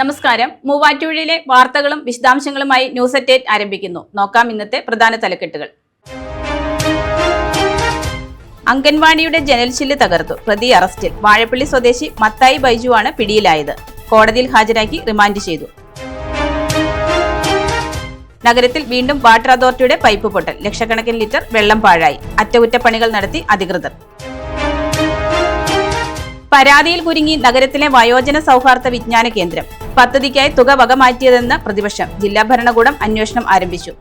നമസ്കാരം. മൂവാറ്റുപുഴയിലെ വാർത്തകളും വിശദാംശങ്ങളുമായി ന്യൂസ് അറ്റേറ്റ് ആരംഭിക്കുന്നു. നോക്കാം ഇന്നത്തെ പ്രധാന തലക്കെട്ടുകൾ. അംഗൻവാടിയുടെ ജനൽശില്ല് തകർത്തു. പ്രതി അറസ്റ്റിൽ. വാഴപ്പള്ളി സ്വദേശി മത്തായി ബൈജുവാണ് പിടിയിലായത്. കോടതിയിൽ ഹാജരാക്കി റിമാൻഡ് ചെയ്തു. നഗരത്തിൽ വീണ്ടും വാട്ടർ അതോറിറ്റിയുടെ പൈപ്പ് പൊട്ടൽ. ലക്ഷക്കണക്കിന് ലിറ്റർ വെള്ളം പാഴായി. അറ്റകുറ്റപ്പണികൾ നടത്തി അധികൃതർ. പരാതിയിൽ കുരുങ്ങി നഗരത്തിലെ വയോജന സൗഹാർദ്ദ വിജ്ഞാന കേന്ദ്രം. പദ്ധതിക്കായി തുക വകമാറ്റിയതെന്ന് പ്രതിപക്ഷം ജില്ലാ ഭരണകൂടം അന്വേഷണം ആരംഭിച്ചു.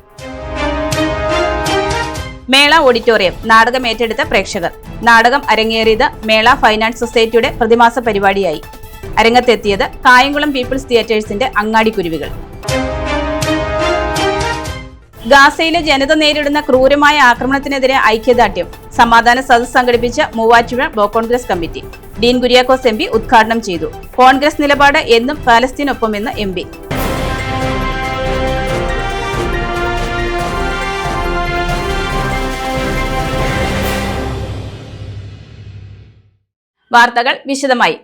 മേള ഓഡിറ്റോറിയം. നാടകം ഏറ്റെടുത്ത പ്രേക്ഷകർ. നാടകം അരങ്ങേറിയത് മേള ഫൈനാൻസ് സൊസൈറ്റിയുടെ പ്രതിമാസ പരിപാടിയായി. അരങ്ങത്തെത്തിയത് കായംകുളം പീപ്പിൾസ് തിയേറ്റേഴ്സിന്റെ അങ്ങാടിക്കുരുവികൾ. ഗാസയിലെ ജനത നേരിടുന്ന ക്രൂരമായ ആക്രമണത്തിനെതിരെ ഐക്യദാർഢ്യം. സമാധാന സദസ് സംഘടിപ്പിച്ച Muvattupuzha block Congress committee. Dean Kuriakose M ഉദ്ഘാടനം ചെയ്തു. കോൺഗ്രസ് നിലപാട് എന്നും പാലസ്തീനൊപ്പമെന്ന് എം പി. വാർത്തകൾ വിശദമായി.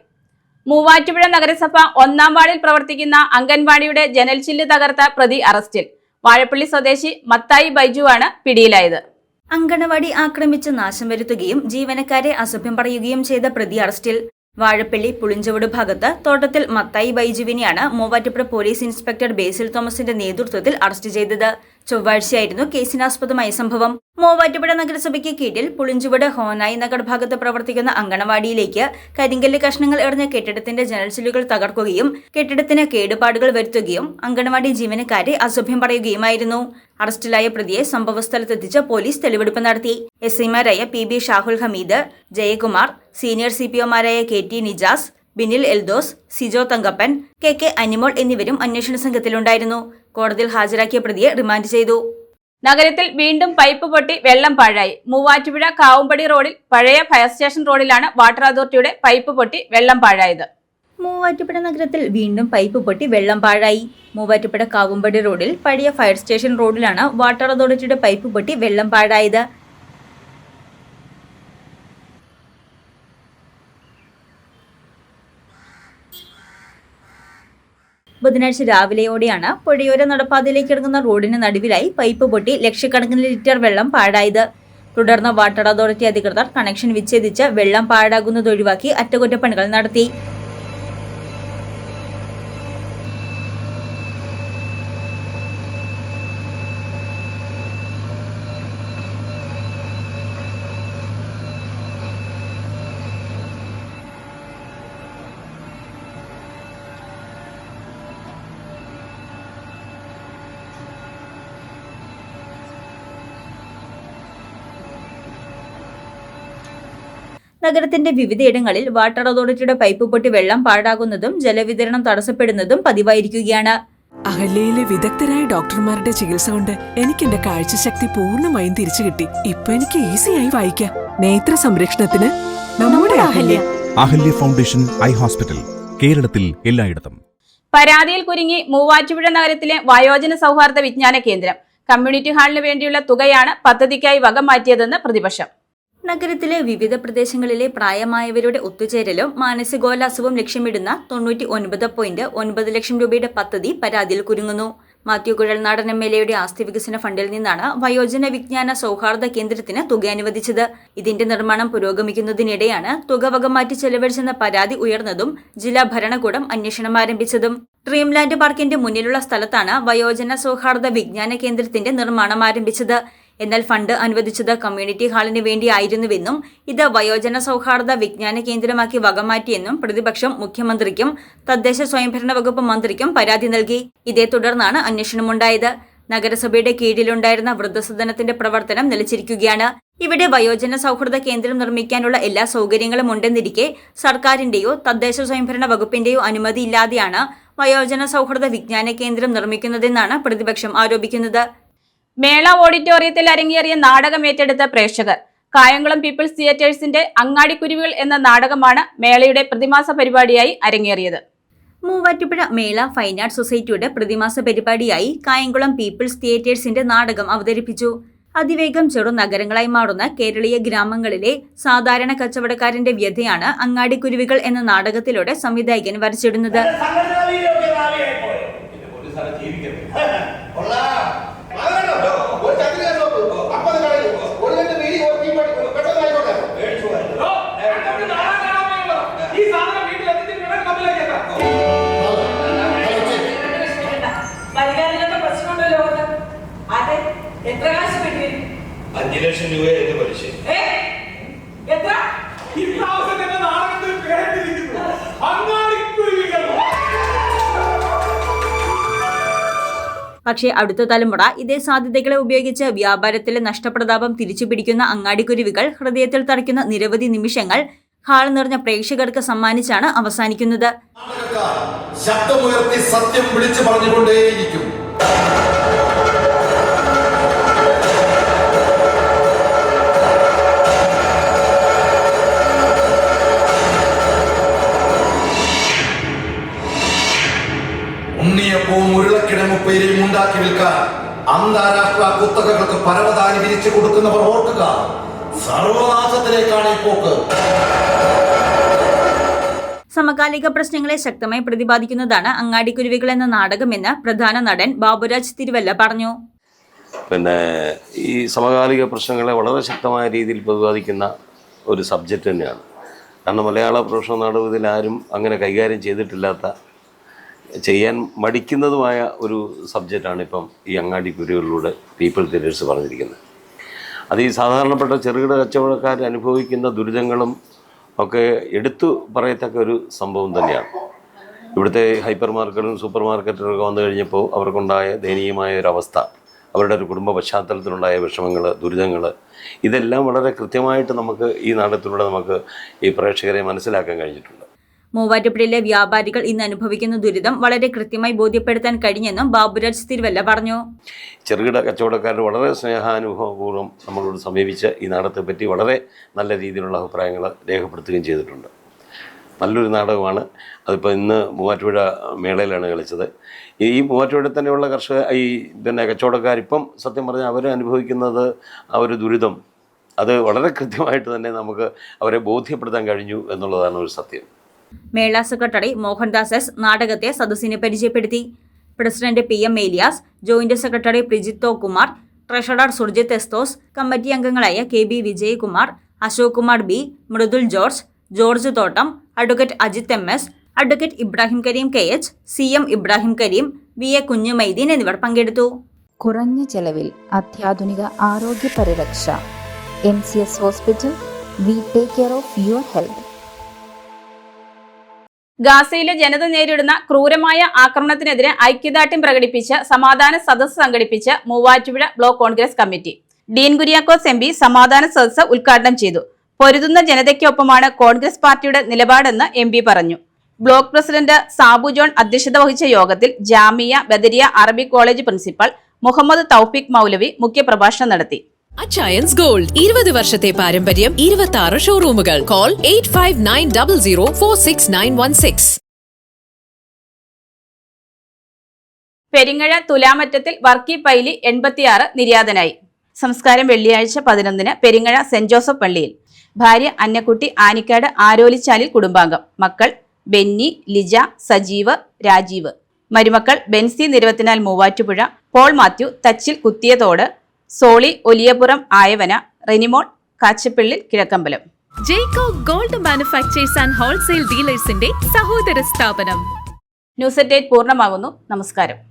മൂവാറ്റുപുഴ നഗരസഭ ഒന്നാം വാർഡിൽ പ്രവർത്തിക്കുന്ന അംഗൻവാടിയുടെ ജനൽച്ചില്ല് തകർത്ത പ്രതി അറസ്റ്റിൽ. വാഴപ്പള്ളി സ്വദേശി മത്തായി ബൈജുവാണ് പിടിയിലായത്. അങ്കണവാടി ആക്രമിച്ച് നാശം വരുത്തുകയും ജീവനക്കാരെ അസഭ്യം പറയുകയും ചെയ്ത പ്രതി അറസ്റ്റിൽ. വാഴപ്പള്ളി പുളിഞ്ചവട് ഭാഗത്ത് തോട്ടത്തിൽ മത്തായി ബൈജുവിനെയാണ് മൂവാറ്റുപുഴ പോലീസ് ഇൻസ്പെക്ടർ ബേസിൽ തോമസിന്റെ നേതൃത്വത്തിൽ അറസ്റ്റ് ചെയ്തത്. ചൊവ്വാഴ്ചയായിരുന്നു കേസിനാസ്പദമായ സംഭവം. മൂവാറ്റുപുഴ നഗരസഭയ്ക്ക് കീഴിൽ പുളിഞ്ചുവട് ഹോനായി നഗരഭാഗത്ത് പ്രവർത്തിക്കുന്ന അങ്കണവാടിയിലേക്ക് കരിങ്കല്ല് കഷ്ണങ്ങൾ എറിഞ്ഞ കെട്ടിടത്തിന്റെ ജനൽസിലുകൾ തകർക്കുകയും കെട്ടിടത്തിന് കേടുപാടുകൾ വരുത്തുകയും അങ്കണവാടി ജീവനക്കാരെ അസഭ്യം പറയുകയുമായിരുന്നു. അറസ്റ്റിലായ പ്രതിയെ സംഭവസ്ഥലത്തെത്തിച്ച് പോലീസ് തെളിവെടുപ്പ് നടത്തി. എസ് ഐമാരായ P B Shahul Hameed Jayakumar senior C P ഒമാരായ K T Nijas Binil Eldhose Sijo Thankappan K K Animol എന്നിവരും അന്വേഷണ സംഘത്തിലുണ്ടായിരുന്നു. കോടതിയിൽ ഹാജരാക്കിയ പ്രതിയെ റിമാൻഡ് ചെയ്തു. നഗരത്തിൽ വീണ്ടും പൈപ്പ് പൊട്ടി വെള്ളം പാഴായി. മൂവാറ്റുപുഴ കാവുംപടി റോഡിൽ പഴയ ഫയർ സ്റ്റേഷൻ റോഡിലാണ് വാട്ടർ അതോറിറ്റിയുടെ പൈപ്പ് പൊട്ടി വെള്ളം പാഴായത്. മൂവാറ്റുപുഴ നഗരത്തിൽ വീണ്ടും പൈപ്പ് പൊട്ടി വെള്ളം പാഴായി. മൂവാറ്റുപുഴ കാവുംപടി റോഡിൽ പഴയ ഫയർ സ്റ്റേഷൻ റോഡിലാണ് വാട്ടർ അതോറിറ്റിയുടെ പൈപ്പ് പൊട്ടി വെള്ളം പാഴായത്. ബുധനാഴ്ച രാവിലെയോടെയാണ് പുഴയോര നടപ്പാതയിലേക്ക് ഇറങ്ങുന്ന റോഡിന് നടുവിലായി പൈപ്പ് പൊട്ടി ലക്ഷക്കണക്കിന് ലിറ്റർ വെള്ളം പാഴായത്. തുടർന്ന് വാട്ടർ അതോറിറ്റി അധികൃതർ കണക്ഷൻ വിച്ഛേദിച്ച് വെള്ളം പാഴാകുന്നത് ഒഴിവാക്കി അറ്റകുറ്റപ്പണികൾ നടത്തി. നഗരത്തിന്റെ വിവിധയിടങ്ങളിൽ വാട്ടർ അതോറിറ്റിയുടെ പൈപ്പ് പൊട്ടി വെള്ളം പാഴാകുന്നതും ജലവിതരണം തടസ്സപ്പെടുന്നതും പതിവായിരിക്കുകയാണ്. അഹല്യയിലെ വിദഗ്ധരായ ഡോക്ടർമാരുടെ ചികിത്സ കൊണ്ട് എനിക്ക് എന്റെ കാഴ്ചശക്തി പൂർണമായും തിരിച്ചു കിട്ടി. ഇപ്പൊ എനിക്ക് ഈസിയായി വായിക്കാം. നേത്ര സംരക്ഷണത്തിന് നമ്മുടെ Ahalya. Ahalya. Foundation eye hospital കേരളത്തിൽ എല്ലായിടത്തും. പരാതിയിൽ കുരുങ്ങി മൂവാറ്റുപുഴ നഗരത്തിലെ വയോജന സൗഹാർദ്ദ വിജ്ഞാന കേന്ദ്രം. കമ്മ്യൂണിറ്റി ഹാളിന് വേണ്ടിയുള്ള തുകയാണ് പദ്ധതിക്കായി വകമാറ്റിയതെന്ന് പ്രതിപക്ഷം. നഗരത്തിലെ വിവിധ പ്രദേശങ്ങളിലെ പ്രായമായവരുടെ ഒത്തുചേരലും മാനസികോല്ലാസവും ലക്ഷ്യമിടുന്ന തൊണ്ണൂറ്റി ഒൻപത് പോയിന്റ് ഒൻപത് ലക്ഷം രൂപയുടെ പദ്ധതി പരാതിയിൽ കുരുങ്ങുന്നു. മാത്യു കുഴൽനാടൻ എം എൽ എയുടെ ആസ്തി വികസന ഫണ്ടിൽ നിന്നാണ് വയോജന വിജ്ഞാന സൗഹാർദ്ദ കേന്ദ്രത്തിന് തുക അനുവദിച്ചത്. ഇതിന്റെ നിർമ്മാണം പുരോഗമിക്കുന്നതിനിടെയാണ് തുക വകമാറ്റി ചെലവഴിച്ചെന്ന പരാതി ഉയർന്നതും ജില്ലാ ഭരണകൂടം അന്വേഷണം ആരംഭിച്ചതും. ഡ്രീംലാൻഡ് പാർക്കിന്റെ മുന്നിലുള്ള സ്ഥലത്താണ് വയോജന സൗഹാർദ്ദ വിജ്ഞാന കേന്ദ്രത്തിന്റെ നിർമ്മാണം ആരംഭിച്ചത്. എന്നാൽ ഫണ്ട് അനുവദിച്ചത് കമ്മ്യൂണിറ്റി ഹാളിന് വേണ്ടിയായിരുന്നുവെന്നും ഇത് വയോജന സൗഹാർദ്ദ വിജ്ഞാന കേന്ദ്രമാക്കി വകമാറ്റിയെന്നും പ്രതിപക്ഷം മുഖ്യമന്ത്രിക്കും തദ്ദേശ സ്വയംഭരണ വകുപ്പ് മന്ത്രിക്കും പരാതി നൽകി. ഇതേ തുടർന്നാണ് അന്വേഷണമുണ്ടായത്. നഗരസഭയുടെ കീഴിലുണ്ടായിരുന്ന വൃദ്ധസദനത്തിന്റെ പ്രവർത്തനം നിലച്ചിരിക്കുകയാണ്. ഇവിടെ വയോജന സൗഹൃദ കേന്ദ്രം നിർമ്മിക്കാനുള്ള എല്ലാ സൗകര്യങ്ങളും ഉണ്ടെന്നിരിക്കെ സർക്കാരിന്റെയോ തദ്ദേശ സ്വയംഭരണ വകുപ്പിന്റെയോ അനുമതിയില്ലാതെയാണ് വയോജന സൗഹൃദ വിജ്ഞാന കേന്ദ്രം നിർമ്മിക്കുന്നതെന്നാണ് പ്രതിപക്ഷം ആരോപിക്കുന്നത്. മേള ഓഡിറ്റോറിയത്തിൽ അരങ്ങേറിയ നാടകം ഏറ്റെടുത്ത പ്രേക്ഷകർ. കായംകുളം പീപ്പിൾസ് തിയേറ്റേഴ്സിന്റെ അങ്ങാടിക്കുരുവികൾ എന്ന നാടകമാണ് മേളയുടെ പ്രതിമാസ പരിപാടിയായി അരങ്ങേറിയത്. മൂവാറ്റുപുഴ മേള ഫൈൻ ആർട്ട് സൊസൈറ്റിയുടെ പ്രതിമാസ പരിപാടിയായി കായംകുളം പീപ്പിൾസ് തിയേറ്റേഴ്സിന്റെ നാടകം അവതരിപ്പിച്ചു. അതിവേഗം ചെറു നഗരങ്ങളായി മാറുന്ന കേരളീയ ഗ്രാമങ്ങളിലെ സാധാരണ കച്ചവടക്കാരന്റെ വ്യഥയാണ് അങ്ങാടിക്കുരുവികൾ എന്ന നാടകത്തിലൂടെ സംവിധായകൻ വരച്ചിടുന്നത്. ലക്ഷം രൂപ എന്റെ പലിശ. പക്ഷേ അടുത്ത തലമുറ ഇതേ സാധ്യതകളെ ഉപയോഗിച്ച് വ്യാപാരത്തിലെ നഷ്ടപ്രതാപം തിരിച്ചുപിടിക്കുന്ന അങ്ങാടിക്കുരുവികൾ ഹൃദയത്തിൽ തറയ്ക്കുന്ന നിരവധി നിമിഷങ്ങൾ ഹാൾ നിറഞ്ഞ പ്രേക്ഷകർക്ക് സമ്മാനിച്ചാണ് അവസാനിക്കുന്നത്. ശബ്ദമുയർത്തി സത്യം വിളിച്ചു പറഞ്ഞുകൊണ്ടേയിരിക്കും. ഉരുളക്കിഴങ്ങുപ്പേരിയും ഉണ്ടാക്കി വിൽക്കാൻ അന്താരാഷ്ട്ര കുത്തകകൾക്ക് പരവതാനി വിരിച്ചു കൊടുക്കുന്നവർ ഓർക്കുക. സർവനാശത്തിലേക്കാണ് ഈ പോക്ക്. സമകാലിക പ്രശ്നങ്ങളെ ശക്തമായി പ്രതിപാദിക്കുന്നതാണ് അങ്ങാടിക്കുരുവികൾ എന്ന നാടകമെന്ന് പ്രധാന നടൻ ബാബുരാജ് തിരുവല്ല പറഞ്ഞു. പിന്നെ ഈ സമകാലിക പ്രശ്നങ്ങളെ വളരെ ശക്തമായ രീതിയിൽ പ്രതിപാദിക്കുന്ന ഒരു സബ്ജക്റ്റ് തന്നെയാണ്. കാരണം മലയാള പ്രൊഫഷണൽ നാടകത്തിൽ ആരും അങ്ങനെ കൈകാര്യം ചെയ്തിട്ടില്ലാത്ത ചെയ്യാൻ മടിക്കുന്നതുമായ ഒരു സബ്ജക്റ്റാണ് ഇപ്പം ഈ അങ്ങാടി കുരുകളിലൂടെ പീപ്പിൾ തിയേറ്റേഴ്സ് പറഞ്ഞിരിക്കുന്നത്. അത് ഈ സാധാരണപ്പെട്ട ചെറുകിട കച്ചവടക്കാർ അനുഭവിക്കുന്ന ദുരിതങ്ങളും ഒക്കെ എടുത്തു പറയത്തക്ക ഒരു സംഭവം തന്നെയാണ്. ഇവിടുത്തെ ഹൈപ്പർ മാർക്കറ്റും സൂപ്പർ മാർക്കറ്റുകളൊക്കെ വന്നു കഴിഞ്ഞപ്പോൾ അവർക്കുണ്ടായ ദയനീയമായ ഒരു അവസ്ഥ അവരുടെ ഒരു കുടുംബ പശ്ചാത്തലത്തിലുണ്ടായ വിഷമങ്ങൾ ദുരിതങ്ങൾ ഇതെല്ലാം വളരെ കൃത്യമായിട്ട് നമുക്ക് ഈ നാടകത്തിലൂടെ നമുക്ക് ഈ പ്രേക്ഷകരെ മനസ്സിലാക്കാൻ കഴിഞ്ഞിട്ടുണ്ട്. മൂവാറ്റുപുഴയിലെ വ്യാപാരികൾ ഇന്ന് അനുഭവിക്കുന്ന ദുരിതം വളരെ കൃത്യമായി ബോധ്യപ്പെടുത്താൻ കഴിഞ്ഞെന്നും ബാബുരാജ് തിരുവല്ല പറഞ്ഞു. ചെറുകിട കച്ചവടക്കാർ വളരെ സ്നേഹാനുഭവപൂർവം നമ്മളോട് സമീപിച്ച് ഈ നാടകത്തെ പറ്റി വളരെ നല്ല രീതിയിലുള്ള അഭിപ്രായങ്ങൾ രേഖപ്പെടുത്തുകയും ചെയ്തിട്ടുണ്ട്. നല്ലൊരു നാടകമാണ്. അതിപ്പോൾ ഇന്ന് മൂവാറ്റുപുഴ മേളയിലാണ് കളിച്ചത്. ഈ മൂവാറ്റുപുഴ തന്നെയുള്ള കർഷക ഈ പിന്നെ കച്ചവടക്കാരിപ്പം സത്യം പറഞ്ഞാൽ അവർ അനുഭവിക്കുന്നത് ആ ഒരു ദുരിതം. അത് വളരെ കൃത്യമായിട്ട് തന്നെ നമുക്ക് അവരെ ബോധ്യപ്പെടുത്താൻ കഴിഞ്ഞു എന്നുള്ളതാണ് ഒരു സത്യം. മേള സെക്രട്ടറി മോഹൻദാസ് എസ് നാടകത്തെ സദസ്സിനെ പരിചയപ്പെടുത്തി. President P M Elias joint secretary Prijitho Kumar treasurer Surjith Esthos committee അംഗങ്ങളായ K B Vijayakumar Ashok Kumar B Mridul George George Thottam advocate Ajith M S advocate Ibrahim Kareem K H C M Ibrahim Kareem V A Kunjumaideen എന്നിവർ പങ്കെടുത്തു. കുറഞ്ഞ ചെലവിൽ അത്യാധുനിക ആരോഗ്യ പരിരക്ഷ. M C S hospital we take care of your health. ഗാസയിലെ ജനത നേരിടുന്ന ക്രൂരമായ ആക്രമണത്തിനെതിരെ ഐക്യദാർഢ്യം പ്രകടിപ്പിച്ച് സമാധാന സദസ്സ് സംഘടിപ്പിച്ച് Muvattupuzha block Congress committee. Dean Kuriakose M സമാധാന സദസ്സ് ഉദ്ഘാടനം ചെയ്തു. പൊരുതുന്ന ജനതയ്ക്കൊപ്പമാണ് കോൺഗ്രസ് പാർട്ടിയുടെ നിലപാടെന്ന് എം പറഞ്ഞു. ബ്ലോക്ക് പ്രസിഡന്റ് സാബു ജോൺ അധ്യക്ഷത വഹിച്ച യോഗത്തിൽ Jamia Badariya Arabic college principal Muhammad Thoufiq Moulavi മുഖ്യപ്രഭാഷണം നടത്തി. അച്ചയൻസ് ഗോൾഡ് ഇരുപത് വർഷത്തെ പാരമ്പര്യം ഇരുപത്തി ആറ് ഷോറൂമുകൾ call eight five nine double zero four six nine one six Peringazha തുലാമറ്റത്തിൽ Varkey Paily എൺപത്തിയാറ് നിര്യാതനായി. സംസ്കാരം വെള്ളിയാഴ്ച പതിനൊന്നിന് പെരിങ്ങഴ സെന്റ് ജോസഫ് പള്ളിയിൽ. ഭാര്യ അന്നക്കുട്ടി ആനിക്കാട് ആരോലിച്ചാലിൽ കുടുംബാംഗം. മക്കൾ ബെന്നി ലിജ സജീവ് രാജീവ്. മരുമക്കൾ Benzy Niravathinal Muvattupuzha Paul Mathew Thachil Kuthiyathode Soly Oliyapuram Ayavana Renimol Kachappilly Kizhakkambalam. Jeco gold manufacturers and wholesale ഡീലേഴ്സിന്റെ സഹോദര സ്ഥാപനം. ന്യൂസ് എയ്റ്റ് പൂർണമാകുന്നു. നമസ്കാരം.